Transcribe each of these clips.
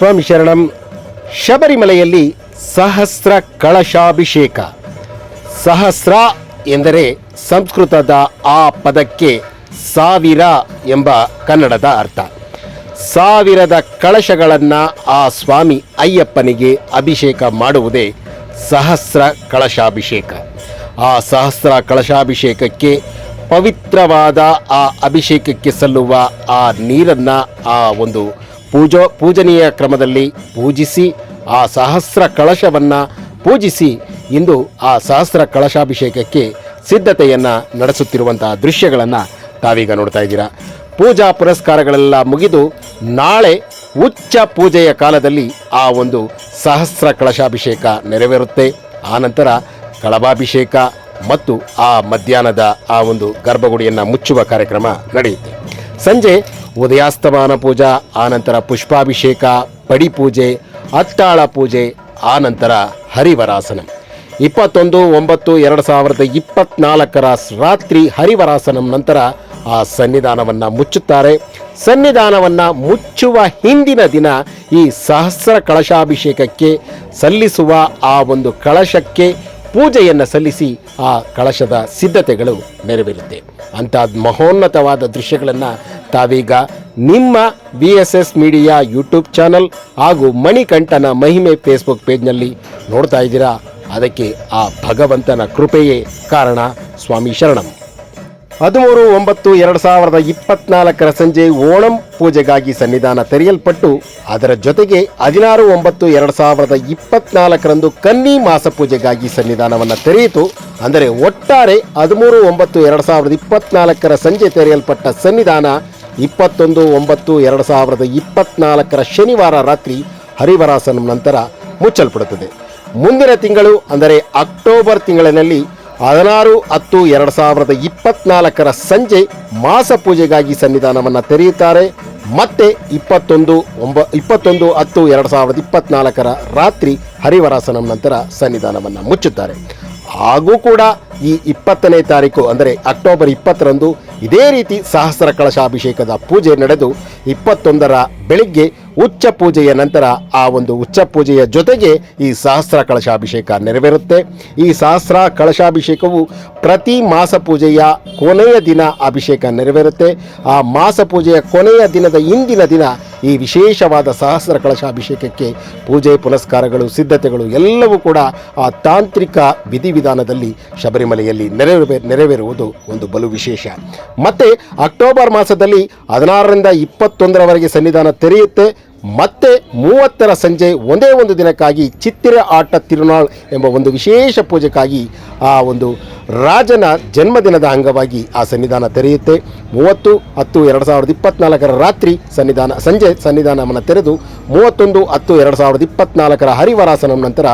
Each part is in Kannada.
ಸ್ವಾಮಿ ಶರಣಂ, ಶಬರಿಮಲೆಯಲ್ಲಿ ಸಹಸ್ರ ಕಳಶಾಭಿಷೇಕ. ಸಹಸ್ರ ಎಂದರೆ ಸಂಸ್ಕೃತದ ಆ ಪದಕ್ಕೆ ಸಾವಿರ ಎಂಬ ಕನ್ನಡದ ಅರ್ಥ. ಸಾವಿರದ ಕಳಶಗಳನ್ನು ಆ ಸ್ವಾಮಿ ಅಯ್ಯಪ್ಪನಿಗೆ ಅಭಿಷೇಕ ಮಾಡುವುದೇ ಸಹಸ್ರ ಕಳಶಾಭಿಷೇಕ. ಆ ಸಹಸ್ರ ಕಳಶಾಭಿಷೇಕಕ್ಕೆ ಪವಿತ್ರವಾದ ಆ ಅಭಿಷೇಕಕ್ಕೆ ಸಲ್ಲುವ ಆ ನೀರನ್ನು, ಆ ಒಂದು ಪೂಜೋ, ಪೂಜನೀಯ ಕ್ರಮದಲ್ಲಿ ಪೂಜಿಸಿ ಆ ಸಹಸ್ರ ಕಳಶವನ್ನು ಪೂಜಿಸಿ ಇಂದು ಆ ಸಹಸ್ರ ಕಳಶಾಭಿಷೇಕಕ್ಕೆ ಸಿದ್ಧತೆಯನ್ನು ನಡೆಸುತ್ತಿರುವಂತಹ ದೃಶ್ಯಗಳನ್ನು ತಾವೀಗ ನೋಡ್ತಾ ಇದ್ದೀರಾ. ಪೂಜಾ ಪುರಸ್ಕಾರಗಳೆಲ್ಲ ಮುಗಿದು ನಾಳೆ ಉಚ್ಚ ಪೂಜೆಯ ಕಾಲದಲ್ಲಿ ಆ ಒಂದು ಸಹಸ್ರ ಕಳಶಾಭಿಷೇಕ ನೆರವೇರುತ್ತೆ. ಆನಂತರ ಕಳಭಾಭಿಷೇಕ ಮತ್ತು ಆ ಮಧ್ಯಾಹ್ನದ ಆ ಒಂದು ಗರ್ಭಗುಡಿಯನ್ನು ಮುಚ್ಚುವ ಕಾರ್ಯಕ್ರಮ ನಡೆಯುತ್ತೆ. ಸಂಜೆ ಉದಯಾಸ್ತಮಾನ ಪೂಜಾ, ಆನಂತರ ಪುಷ್ಪಾಭಿಷೇಕ, ಪಡಿ ಪೂಜೆ ಅತ್ತಾಳ ಪೂಜೆ, ಆನಂತರ ಹರಿವರಾಸನ. ಇಪ್ಪತ್ತೊಂದು, ಒಂಬತ್ತು, ಎರಡು ಸಾವಿರದ ಇಪ್ಪತ್ನಾಲ್ಕರ ರಾತ್ರಿ ಹರಿವರಾಸನಂ ನಂತರ ಆ ಸನ್ನಿಧಾನವನ್ನು ಮುಚ್ಚುತ್ತಾರೆ. ಸನ್ನಿಧಾನವನ್ನು ಮುಚ್ಚುವ ಹಿಂದಿನ ದಿನ ಈ ಸಹಸ್ರ ಕಳಶಾಭಿಷೇಕಕ್ಕೆ ಸಲ್ಲಿಸುವ ಆ ಒಂದು ಕಳಶಕ್ಕೆ ಪೂಜೆಯನ್ನು ಸಲ್ಲಿಸಿ ಆ ಕಳಶದ ಸಿದ್ಧತೆಗಳು ನೆರವೇರುತ್ತೆ. ಅಂಥ ಮಹೋನ್ನತವಾದ ದೃಶ್ಯಗಳನ್ನು ತಾವೀಗ ನಿಮ್ಮ B S S media YouTube channel ಹಾಗೂ ಮಣಿಕಂಠನ ಮಹಿಮೆ ಫೇಸ್ಬುಕ್ ಪೇಜ್ನಲ್ಲಿ ನೋಡ್ತಾ ಇದ್ದೀರಾ. ಅದಕ್ಕೆ ಆ ಭಗವಂತನ ಕೃಪೆಯೇ ಕಾರಣ. ಸ್ವಾಮಿ ಶರಣಂ. ಹದಿಮೂರು, ಒಂಬತ್ತು, ಎರಡು ಸಾವಿರದ ಇಪ್ಪತ್ನಾಲ್ಕರ ಸಂಜೆ ಓಣಂ ಪೂಜೆಗಾಗಿ ಸನ್ನಿಧಾನ ತೆರೆಯಲ್ಪಟ್ಟು, ಅದರ ಜೊತೆಗೆ ಹದಿನಾರು, ಒಂಬತ್ತು, ಎರಡು ಸಾವಿರದ ಇಪ್ಪತ್ನಾಲ್ಕರಂದು ಕನ್ನಿ ಮಾಸ ಪೂಜೆಗಾಗಿ ಸನ್ನಿಧಾನವನ್ನು ತೆರೆಯಿತು. ಅಂದರೆ ಒಟ್ಟಾರೆ ಹದಿಮೂರು, ಒಂಬತ್ತು, ಎರಡು ಸಾವಿರದ ಇಪ್ಪತ್ನಾಲ್ಕರ ಸಂಜೆ ತೆರೆಯಲ್ಪಟ್ಟ ಸನ್ನಿಧಾನ ಇಪ್ಪತ್ತೊಂದು, ಒಂಬತ್ತು, ಎರಡು ಸಾವಿರದ ಇಪ್ಪತ್ನಾಲ್ಕರ ಶನಿವಾರ ರಾತ್ರಿ ಹರಿವರಾಸನ ನಂತರ ಮುಚ್ಚಲ್ಪಡುತ್ತದೆ. ಮುಂದಿನ ತಿಂಗಳು, ಅಂದರೆ ಅಕ್ಟೋಬರ್ ತಿಂಗಳಿನಲ್ಲಿ ಹದಿನಾರು ಹತ್ತು ಎರಡು ಸಾವಿರದ ಇಪ್ಪತ್ನಾಲ್ಕರ ಸಂಜೆ ಮಾಸ ಪೂಜೆಗಾಗಿ ಸನ್ನಿಧಾನವನ್ನು ತೆರೆಯುತ್ತಾರೆ. ಮತ್ತೆ ಇಪ್ಪತ್ತೊಂದು ಒಂಬ, ಇಪ್ಪತ್ತೊಂದು ಹತ್ತು ಎರಡು ಸಾವಿರದ ಇಪ್ಪತ್ನಾಲ್ಕರ ರಾತ್ರಿ ಹರಿವರಾಸನಂ ನಂತರ ಸನ್ನಿಧಾನವನ್ನು ಮುಚ್ಚುತ್ತಾರೆ. ಹಾಗೂ ಕೂಡ ಈ ಇಪ್ಪತ್ತನೇ ತಾರೀಕು ಅಂದರೆ ಅಕ್ಟೋಬರ್ ಇಪ್ಪತ್ತರಂದು ಇದೇ ರೀತಿ ಸಹಸ್ರ ಕಳಶಾಭಿಷೇಕದ ಪೂಜೆ ನಡೆದು ಇಪ್ಪತ್ತೊಂದರ ಬೆಳಿಗ್ಗೆ ಉಚ್ಚ ಪೂಜೆಯ ನಂತರ ಆ ಒಂದು ಉಚ್ಚ ಪೂಜೆಯ ಜೊತೆಗೆ ಈ ಸಹಸ್ರ ಕಳಶಾಭಿಷೇಕ ನೆರವೇರುತ್ತೆ. ಈ ಸಹಸ್ರ ಕಳಶಾಭಿಷೇಕವು ಪ್ರತಿ ಮಾಸ ಪೂಜೆಯ ಕೊನೆಯ ದಿನ ಅಭಿಷೇಕ ನೆರವೇರುತ್ತೆ. ಆ ಮಾಸ ಪೂಜೆಯ ಕೊನೆಯ ದಿನದ ಇಂದಿನ ದಿನ ಈ ವಿಶೇಷವಾದ ಸಹಸ್ರ ಕಳಶಾಭಿಷೇಕಕ್ಕೆ ಪೂಜೆ ಪುನಸ್ಕಾರಗಳು, ಸಿದ್ಧತೆಗಳು ಎಲ್ಲವೂ ಕೂಡ ಆ ತಾಂತ್ರಿಕ ವಿಧಿವಿಧಾನದಲ್ಲಿ ಶಬರಿಮಲೆಯಲ್ಲಿ ನೆರವೇ ನೆರವೇರುವುದು ಒಂದು ಬಲು ವಿಶೇಷ. ಮತ್ತು ಅಕ್ಟೋಬರ್ ಮಾಸದಲ್ಲಿ ಹದಿನಾರರಿಂದ ಇಪ್ಪತ್ತೊಂದರವರೆಗೆ ಸನ್ನಿಧಾನ ತೆರೆಯುತ್ತೆ. ಮತ್ತೆ ಮೂವತ್ತರ ಸಂಜೆ ಒಂದೇ ಒಂದು ದಿನಕ್ಕಾಗಿ ಚಿತ್ತಿರ ಆಟ ತಿರುನಾಳ್ ಎಂಬ ಒಂದು ವಿಶೇಷ ಪೂಜೆಗಾಗಿ ಆ ಒಂದು ರಾಜನ ಜನ್ಮದಿನದ ಅಂಗವಾಗಿ ಆ ಸನ್ನಿಧಾನ ತೆರೆಯುತ್ತೆ. ಮೂವತ್ತು, ಹತ್ತು, ಎರಡು ಸಾವಿರದ ಇಪ್ಪತ್ನಾಲ್ಕರ ರಾತ್ರಿ ಸನ್ನಿಧಾನ, ಸಂಜೆ ಸನ್ನಿಧಾನವನ್ನು ತೆರೆದು ಮೂವತ್ತೊಂದು, ಹತ್ತು, ಎರಡು ಸಾವಿರದ ಇಪ್ಪತ್ನಾಲ್ಕರ ಹರಿವರಾಸನಂ ನಂತರ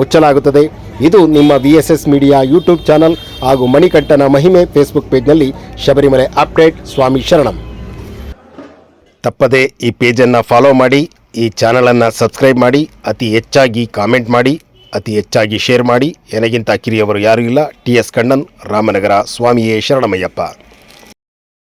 ಮುಚ್ಚಲಾಗುತ್ತದೆ. ಇದು ನಿಮ್ಮ V S S media YouTube channel ಹಾಗೂ ಮಣಿಕಂಠನ ಮಹಿಮೆ ಫೇಸ್ಬುಕ್ ಪೇಜ್ನಲ್ಲಿ ಶಬರಿಮಲೆ ಅಪ್ಡೇಟ್. ಸ್ವಾಮಿ ಶರಣಂ. ತಪ್ಪದೆ ಈ ಪೇಜನ್ನು ಫಾಲೋ ಮಾಡಿ, ಈ ಚಾನಲನ್ನು ಸಬ್ಸ್ಕ್ರೈಬ್ ಮಾಡಿ, ಅತಿ ಹೆಚ್ಚಾಗಿ ಕಾಮೆಂಟ್ ಮಾಡಿ, ಅತಿ ಹೆಚ್ಚಾಗಿ ಶೇರ್ ಮಾಡಿ. ನನಗಿಂತ ಕಿರಿಯವರು ಯಾರೂ ಇಲ್ಲ. ಟಿ ಎಸ್ ಕಣ್ಣನ್ ರಾಮನಗರ, ಸ್ವಾಮಿಯೇ ಶರಣಮಯ್ಯಪ್ಪ.